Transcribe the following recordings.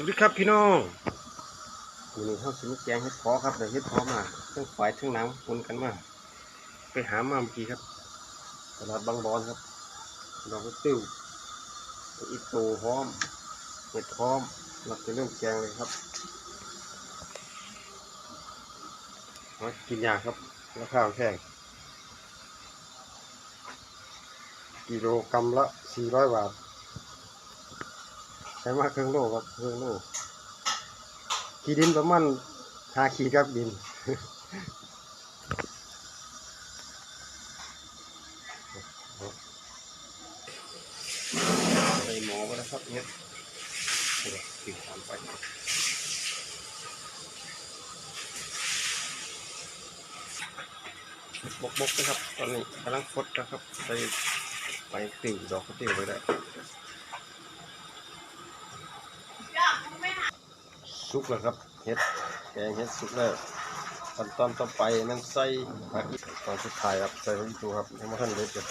สวัสดีครับพี่น้องวันนี้เขาสิมาแกงเห็ดพอครับเดี๋ยวเห็ดพอมาทั้งฝ่ายทั้งนังปนกันมาไปหามาเมื่อกี้ครับตลาดบางบอนครับดอกติ้วอีตูพร้อมเห็ดพร้อมเราจะเริ่มแกงเลยครับมากินยาครับราคาแพงกิโลกรัมละ400บาท ใช้มาเครื่องโลครับเครื่องโลขีดินประมาณหาขีดครับดินใส่หมอไปแล้ครับเนี่ยเดี๋ยวติดตามไปบกบกนะครับตอนนี้กำลังฟดนะครับใส่ไปติ่วดอกกระติ่วไปได้ สุกแล้วครับเห็ดแกงเห็ดสุกแล้วขั้นตอนต่อไปนั่นใส่ผักอีตอนสุดท้ายครับใส่ผักอีตูครับยังไม่ทันเล็ดเลย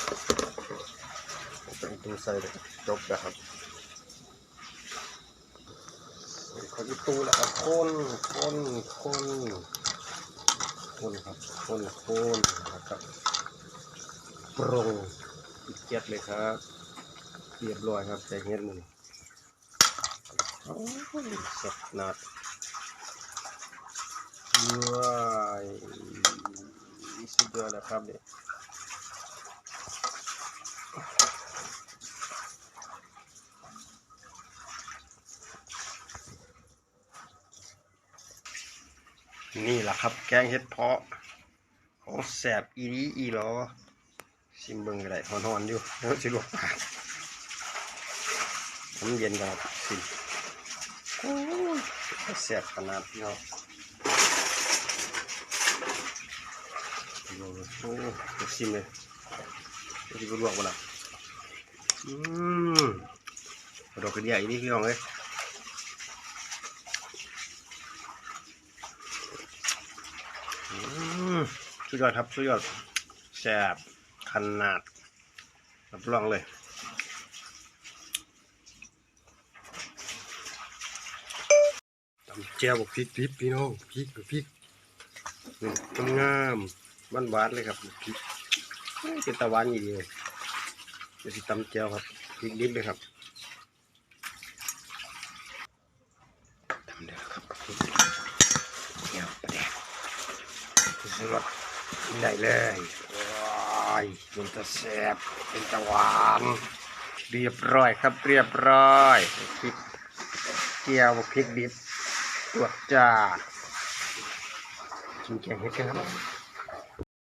ผักอีตูใส่เลยจบแล้วครับใส่ผักอีตูแล้วครับคนคนคนคนครับคนคนนะครับปรุงอีกเจ็ดเลยครับเรียบร้อยครับแกงเห็ดมัน โอ้ยสับนัดว้ายสุดยอดแล้วครับเนี่ยนี่แหละครับ แกงเห็ดเพาะของแสบอีดีอีหรอชิมเบิ่งก็ได้หอนๆอยู่แล้วสิลวกปากน้ำเย็นกันครับสิโอ้ย เสียบขนาดพี่น้อโอ้โหโอ้ยชิมเลยที่ก็ลวกมาละอืมดอกกระเดียอีนี่พี่น้องเลยอืมสุดยอดครับสุดยอดแซ่บขนาดรับรองเลย ตำ แจ่วบอกพริกพริกพี่น้องพริกพริกนี่งามๆหวานเลยครับพริกเป็นตะวันอีกเลยเดี๋ยวสิตำแจวครับพริกดิบเลยครับทำเดี๋ยวครับพริกแจวปลาแดกสลัดได้เลยว้ายเป็นตะแซ่บเป็นตะวานเรียบร้อยครับเรียบร้อยพริกแจ่วบอกพริกดิบ ตรวดจ้าชิมแกงเห็ดกันครับ